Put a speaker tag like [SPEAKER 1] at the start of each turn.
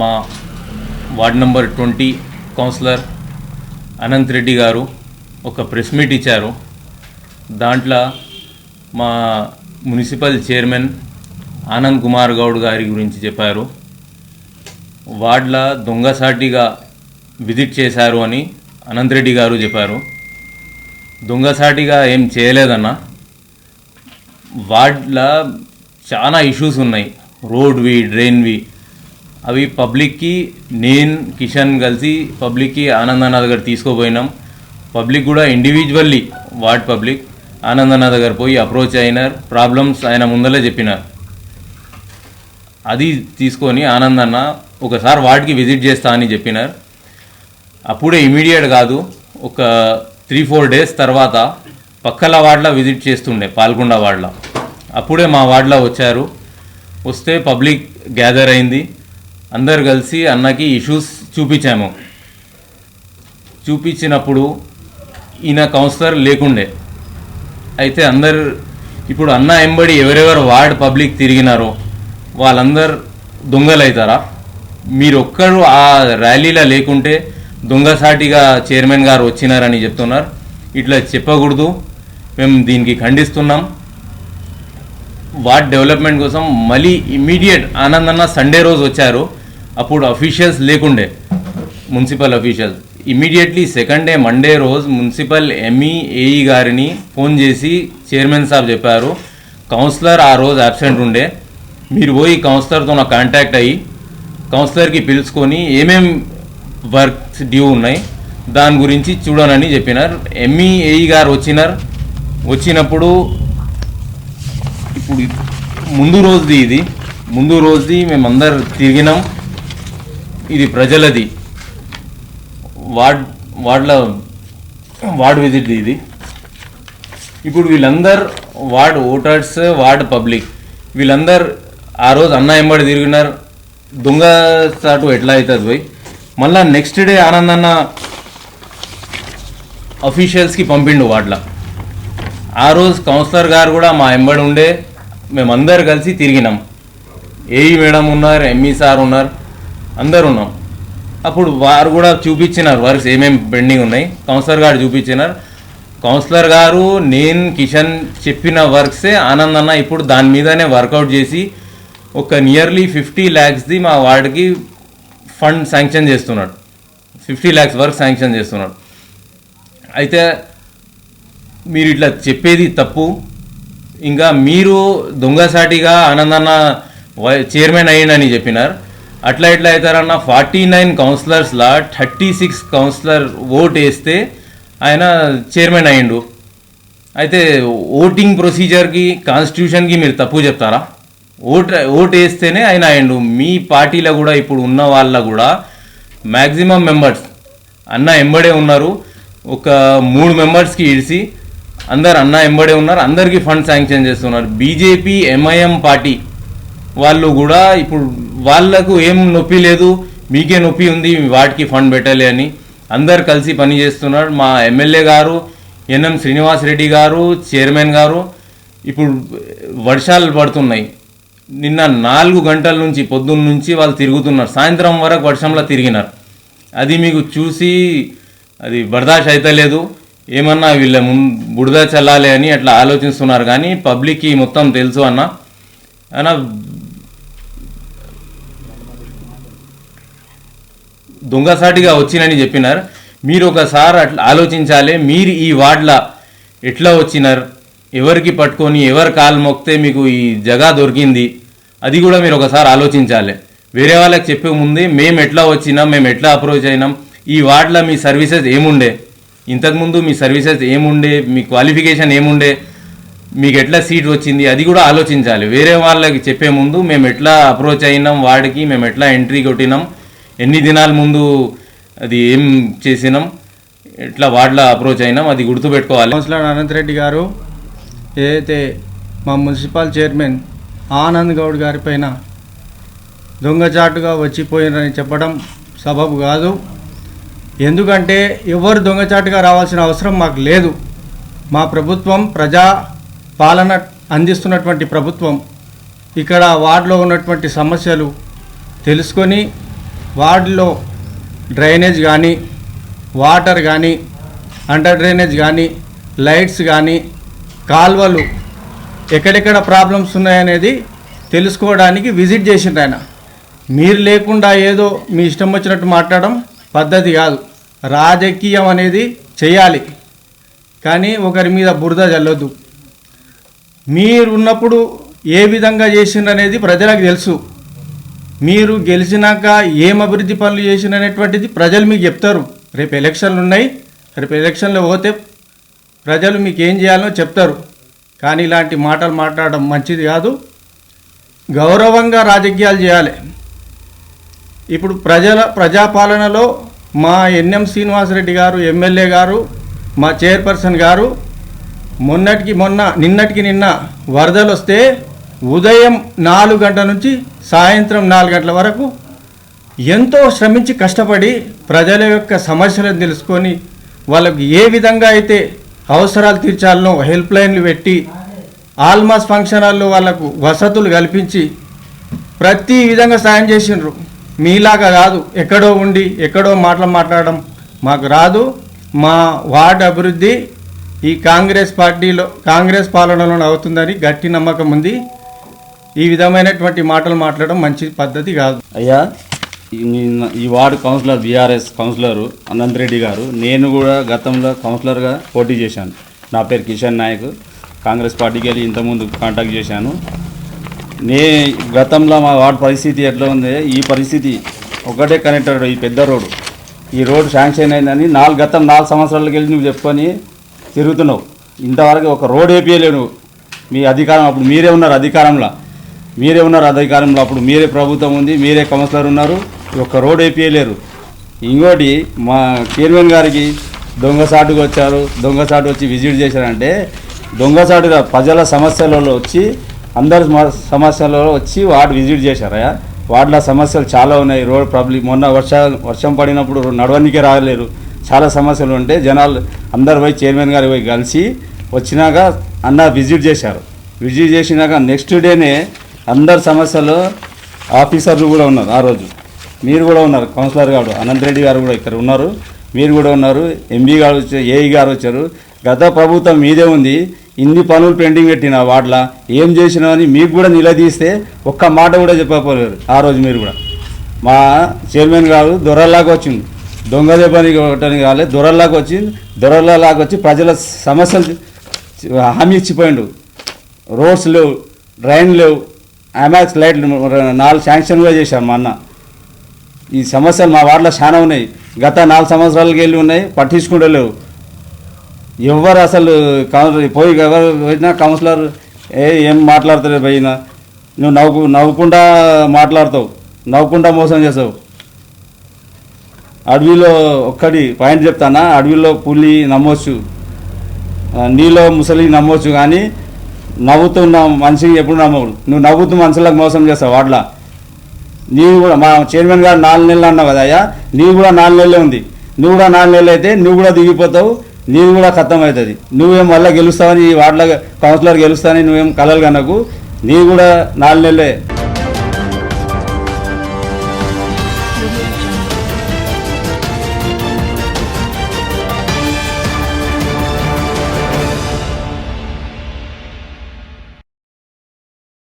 [SPEAKER 1] మా ward number twenty councillor Anant Reddy garu ఒక press meet ఇచ్చారు. దాంట్లో మా మున్సిపల్ చైర్మన్ ఆనంద్ కుమార్ గౌడ్ గారి గురించి చెప్పారు. వార్డ్ల దొంగసాటిగా విజిట్ చేశారు అని అనంత్ రెడ్డి గారు చెప్పారు. దొంగసాటిగా ఏం చేయలేదన్న. వార్డ్ల చాలా ఇష్యూస్ ఉన్నాయి. రోడ్వి డ్రైన్వి అవి పబ్లిక్కి నేను కిషన్ కలిసి పబ్లిక్కి ఆనందనాథ్ దగ్గర తీసుకోపోయినాం. పబ్లిక్ కూడా ఇండివిజువల్లీ వార్డ్ పబ్లిక్ ఆనందనాథ్ దగ్గర పోయి అప్రోచ్ అయినారు. ప్రాబ్లమ్స్ ఆయన ముందలే చెప్పినారు. అది తీసుకొని ఆనందన్న ఒకసారి వార్డ్కి విజిట్ చేస్తా అని చెప్పినారు. అప్పుడే ఇమీడియట్ కాదు ఒక త్రీ ఫోర్ డేస్ తర్వాత పక్కల వార్డులో విజిట్ చేస్తుండే పాల్గొండ వార్డులో. అప్పుడే మా వార్డులో వచ్చారు. వస్తే పబ్లిక్ గ్యాదర్ అయింది. అందరు కలిసి అన్నకి ఇష్యూస్ చూపించాము. చూపించినప్పుడు ఈయన కౌన్సిలర్ లేకుండే. అయితే అందరు ఇప్పుడు అన్న ఎంబడి ఎవరెవరు వార్డ్ పబ్లిక్ తిరిగినారో వాళ్ళందరు దొంగలు అవుతారా మీరు ఒక్కరు ఆ ర్యాలీలో లేకుంటే దొంగసాటిగా చైర్మన్ గారు వచ్చినారని చెప్తున్నారు. ఇట్లా చెప్పకూడదు. మేము దీనికి ఖండిస్తున్నాం. వార్డ్ డెవలప్మెంట్ కోసం మళ్ళీ ఇమీడియట్ ఆనందన్న సండే రోజు వచ్చారు. అప్పుడు అఫీషియల్స్ లేకుండే. Municipal officials immediately second day Monday రోజు మున్సిపల్ ఎంఈ ఏఈ గారిని ఫోన్ చేసి చైర్మన్ సాబ్ చెప్పారు. కౌన్సిలర్ ఆ రోజు అబ్సెంట్ ఉండే. మీరు పోయి కౌన్సిలర్తో నా కాంటాక్ట్ అయ్యి కౌన్సిలర్కి పిలుచుకొని ఏమేం వర్క్స్ డ్యూ ఉన్నాయి దాని గురించి చూడనని చెప్పినారు. ఎంఈఏఈ గారు వచ్చినారు. వచ్చినప్పుడు ఇప్పుడు ముందు రోజుది ఇది. ముందు రోజుది మేమందరు తిరిగినాం. ఇది ప్రజలది. వార్డ్ వార్డ్ల వార్డ్ విజిట్ ఇది. ఇప్పుడు వీళ్ళందరు వార్డ్ ఓటర్స్ వార్డ్ పబ్లిక్. వీళ్ళందరు ఆ రోజు అన్న ఎంబడి తిరిగినారు. దొంగ చాటు ఎట్లా అవుతుంది పోయి. మళ్ళా నెక్స్ట్ డే ఆనందన్న అఫీషియల్స్కి పంపిండు వార్డ్ల. ఆ రోజు కౌన్సిలర్ గారు కూడా మా ఎంబడి ఉండే. మేమందరు కలిసి తిరిగినాం. ఏఈ మేడం ఉన్నారు ఎంఈ సార్ ఉన్నారు. అందరు ఉన్నాం అప్పుడు వారు కూడా చూపించినారు. వర్క్స్ ఏమేమి పెండింగ్ ఉన్నాయి? కౌన్సిలర్ గారు చూపించినారు. కౌన్సిలర్ గారు నేను కిషన్ చెప్పిన వర్క్సే ఆనంద్ అన్న ఇప్పుడు దాని మీదనే వర్కౌట్ చేసి ఒక నియర్లీ ఫిఫ్టీ ల్యాక్స్ది మా వార్డుకి ఫండ్ శాంక్షన్ చేస్తున్నాడు. ఫిఫ్టీ ల్యాక్స్ వర్క్ శాంక్షన్ చేస్తున్నాడు. అయితే మీరు ఇట్లా చెప్పేది తప్పు. ఇంకా మీరు దొంగసాటిగా ఆనందన్న వై- చైర్మన్ అయ్యిండని చెప్పినారు. అట్లా ఎట్లా అవుతారన్న ఫార్టీ నైన్ కౌన్సిలర్స్లా థర్టీ సిక్స్ కౌన్సిలర్ ఓట్ వేస్తే ఆయన చైర్మన్ అయ్యిండు. అయితే ఓటింగ్ ప్రొసీజర్కి కాన్స్టిట్యూషన్కి మీరు తప్పు చెప్తారా? ఓట్ ఓట్ వేస్తేనే ఆయన అయ్యిండు. మీ పార్టీలో కూడా ఇప్పుడు ఉన్న వాళ్ళ కూడా మ్యాక్సిమం మెంబర్స్ అన్న ఎంబడే ఉన్నారు. ఒక మూడు మెంబర్స్కి ఇడిసి అందరు అన్న ఎంబడే ఉన్నారు. అందరికీ ఫండ్ శాంక్షన్ చేస్తున్నారు. బీజేపీ ఎంఐఎం పార్టీ వాళ్ళు కూడా ఇప్పుడు వాళ్ళకు ఏం నొప్పి లేదు మీకే నొప్పి ఉంది వాటికి ఫండ్ పెట్టాలి అని. అందరు కలిసి పని చేస్తున్నారు. మా ఎమ్మెల్యే గారు ఎన్ఎం శ్రీనివాస్ రెడ్డి గారు చైర్మన్ గారు ఇప్పుడు వర్షాలు పడుతున్నాయి. నిన్న నాలుగు గంటల నుంచి పొద్దున్న నుంచి వాళ్ళు తిరుగుతున్నారు. సాయంత్రం వరకు వర్షంలో తిరిగినారు. అది మీకు చూసి అది బర్దాష్ అవుతలేదు ఏమన్నా వీళ్ళ ము బుడద చల్లాలి అని అట్లా ఆలోచిస్తున్నారు. కానీ పబ్లిక్కి మొత్తం తెలుసు అన్న. అన్న దొంగసాటిగా వచ్చినని చెప్పినారు. మీరు ఒకసారి అట్లా ఆలోచించాలి మీరు ఈ వార్డ్ల ఎట్లా వచ్చినారు? ఎవరికి పట్టుకొని ఎవరు కాలు మొక్తే మీకు ఈ జగా దొరికింది? అది కూడా మీరు ఒకసారి ఆలోచించాలి. వేరే వాళ్ళకి చెప్పే ముందే మేము ఎట్లా వచ్చినాం మేము ఎట్లా అప్రోచ్ అయినాం ఈ వార్డ్లో మీ సర్వీసెస్ ఏముండే? ఇంతకుముందు మీ సర్వీసెస్ ఏముండే? మీ క్వాలిఫికేషన్ ఏముండే? మీకు ఎట్లా సీట్ వచ్చింది? అది కూడా ఆలోచించాలి. వేరే వాళ్ళకి చెప్పే ముందు మేము ఎట్లా అప్రోచ్ అయినాం వాడికి మేము ఎట్లా ఎంట్రీ కొట్టినాం? ఎన్ని దినాల ముందు అది ఏం చేసినాం? ఎట్లా వార్డులో అప్రోచ్ అయినాం? అది గుర్తుపెట్టుకోవాలి.
[SPEAKER 2] కౌన్సిలర్ అనంత్ రెడ్డి గారు ఏదైతే మా మున్సిపల్ చైర్మన్ ఆనంద్ గౌడ్ గారి పైన దొంగచాటుగా వచ్చిపోయినని చెప్పడం సబబు కాదు. ఎందుకంటే ఎవరు దొంగచాటుగా రావాల్సిన అవసరం మాకు లేదు. మా ప్రభుత్వం ప్రజా పాలన అందిస్తున్నటువంటి ప్రభుత్వం. ఇక్కడ వార్డులో ఉన్నటువంటి సమస్యలు తెలుసుకొని వార్డులో డ్రైనేజ్ కానీ వాటర్ కానీ అండర్ డ్రైనేజ్ కానీ లైట్స్ కానీ కాల్వలు ఎక్కడెక్కడ ప్రాబ్లమ్స్ ఉన్నాయనేది తెలుసుకోవడానికి విజిట్ చేసిండు ఆయన. మీరు లేకుండా ఏదో మీ ఇష్టం వచ్చినట్టు మాట్లాడడం పద్ధతి కాదు. రాజకీయం అనేది చేయాలి. కానీ ఒకరి మీద బురద చల్లొద్దు మీరు ఉన్నప్పుడు ఏ విధంగా చేసిండ్రనేది ప్రజలకు తెలుసు. మీరు గెలిచినాక ఏం అభివృద్ధి పనులు చేసిండ్రు ప్రజలు మీకు చెప్తారు. రేపు ఎలక్షన్లు ఉన్నాయి. రేపు ఎలక్షన్లో పోతే ప్రజలు మీకు ఏం చేయాలో చెప్తారు. కానీ ఇలాంటి మాటలు మాట్లాడడం మంచిది కాదు. గౌరవంగా రాజకీయాలు చేయాలి. ఇప్పుడు ప్రజల ప్రజాపాలనలో మా ఎన్ఎం శ్రీనివాసరెడ్డి గారు ఎమ్మెల్యే గారు మా చైర్పర్సన్ గారు మొన్నటికి మొన్న నిన్నటికి నిన్న వరదలు వస్తే ఉదయం నాలుగు గంటల నుంచి సాయంత్రం నాలుగు గంటల వరకు ఎంతో శ్రమించి కష్టపడి ప్రజల యొక్క సమస్యలను తెలుసుకొని వాళ్ళకు ఏ విధంగా అయితే అవసరాలు తీర్చాలనో హెల్ప్ లైన్లు పెట్టి ఆల్మాస్ ఫంక్షన్ హాల్లో వాళ్ళకు వసతులు కల్పించి ప్రతి విధంగా సాయం చేసిండ్రు. మీలాగా కాదు ఎక్కడో ఉండి ఎక్కడో మాటలు మాట్లాడడం మాకు రాదు. మా వార్డు అభివృద్ధి ఈ కాంగ్రెస్ పార్టీలో కాంగ్రెస్ పాలనలో అవుతుందని గట్టి నమ్మకం ఉంది. ఈ విధమైనటువంటి మాటలు మాట్లాడడం మంచి పద్ధతి కాదు.
[SPEAKER 3] అయ్యా ఈ ward councillor BRS councillor Anant Reddy garu నేను కూడా గతంలో కౌన్సిలర్గా పోటీ చేశాను. నా పేరు కిషన్ నాయక్. కాంగ్రెస్ పార్టీకి వెళ్ళి ఇంతకుముందు కాంటాక్ట్ చేశాను. నే గతంలో మా వార్డు పరిస్థితి ఎట్లా ఉంది? ఈ పరిస్థితి ఒకటే కనెక్టర్ ఈ పెద్ద రోడ్డు. ఈ రోడ్డు శాంక్షన్ అయిందని నాలుగు గతం నాలుగు సంవత్సరాలకి వెళ్ళి నువ్వు చెప్పుకొని తిరుగుతున్నావు. ఇంతవరకు ఒక రోడ్ వేపియలేవు మీ అధికారం అప్పుడు మీరే ఉన్నారు అధికారంలో. మీరే ఉన్నారు అధికారంలో అప్పుడు మీరే ప్రభుత్వం ఉంది మీరే కౌన్సిలర్ ఉన్నారు ఒక్క రోడ్ వేపియలేరు ఇంకోటి మా చైర్మన్ గారికి దొంగసాటుకు వచ్చారు దొంగసాటు వచ్చి విజిట్ చేశారంటే దొంగసాటుగా ప్రజల సమస్యలలో వచ్చి అందరి సమస్యలలో వచ్చి వార్డు విజిట్ చేశారయ్యా వార్డులో సమస్యలు చాలా ఉన్నాయి రోడ్ ప్రాబ్లం మొన్న వర్ష వర్షం పడినప్పుడు నడవనికే రాలేరు. చాలా సమస్యలు ఉంటే జనాలు అందరు పోయి చైర్మన్ గారు పోయి కలిసి వచ్చినాక అన్న విజిట్ చేశారు. విజిట్ చేసినాక నెక్స్ట్ డేనే అందరి సమస్యలు ఆఫీసర్లు కూడా ఉన్నారు ఆ రోజు. మీరు కూడా ఉన్నారు. కౌన్సిలర్ గారు అనంత్ రెడ్డి గారు కూడా ఇక్కడ ఉన్నారు. మీరు కూడా ఉన్నారు. ఎంబీ గారు వచ్చారు ఏఈ గారు వచ్చారు. గత ప్రభుత్వం మీదే ఉంది. ఇన్ని పనులు పెండింగ్ పెట్టిన వాటిల ఏం చేసినామని మీకు కూడా నిలదీస్తే ఒక్క మాట కూడా చెప్పకపోలేరు ఆ రోజు మీరు కూడా. మా చైర్మన్ గారు దొరల్లాగా వచ్చింది దొంగ దెబ్బని కొట్టడానికి కాలే దొరల్లాగా వచ్చి దొరల్లాగా వచ్చి ప్రజల సమస్యలు హామీ ఇచ్చిపోయిండు. రోడ్స్ లేవు డ్రైన్ లేవు. ఐమాక్స్ లైట్లు నాలుగు శాంక్షన్ కూడా మా అన్న. ఈ సమస్యలు మా వార్డులో చాలా ఉన్నాయి. గత నాలుగు సంవత్సరాలకి వెళ్ళి ఉన్నాయి పట్టించుకుంటలేవు ఎవరు అసలు కౌన్సిలర్ పోయి ఎవరు పోయినా కౌన్సిలర్ ఏ ఏం మాట్లాడతారు పోయినా. నువ్వు నవ్వు నవ్వుకుంటా మాట్లాడతావు నవ్వుకుంటా మోసం చేస్తావు. అడవిలో ఒక్కటి పాయింట్ చెప్తానా? అడవిలో పులి నమ్మొచ్చు. నీలో ముసలి నమ్మొచ్చు కానీ నవ్వుతున్న మనిషికి ఎప్పుడు నమ్మవు నువ్వు నవ్వుతూ మనుషులకు మోసం చేస్తావు వాటిలా. నీవు కూడా మా చైర్మన్ గారు నాలుగు నెలలు అన్నావు కదా అయ్యా నీవు కూడా నాలుగు నెలలే ఉంది. నువ్వు కూడా నాలుగు నెలలు అయితే నువ్వు కూడా దిగిపోతావు నీవు కూడా ఖతం అవుతుంది నువ్వేం మళ్ళీ గెలుస్తావని వాటిలో కౌన్సిలర్ గెలుస్తావని నువ్వేం కలలు కనకు. నీవు కూడా నాలుగు నెలలే.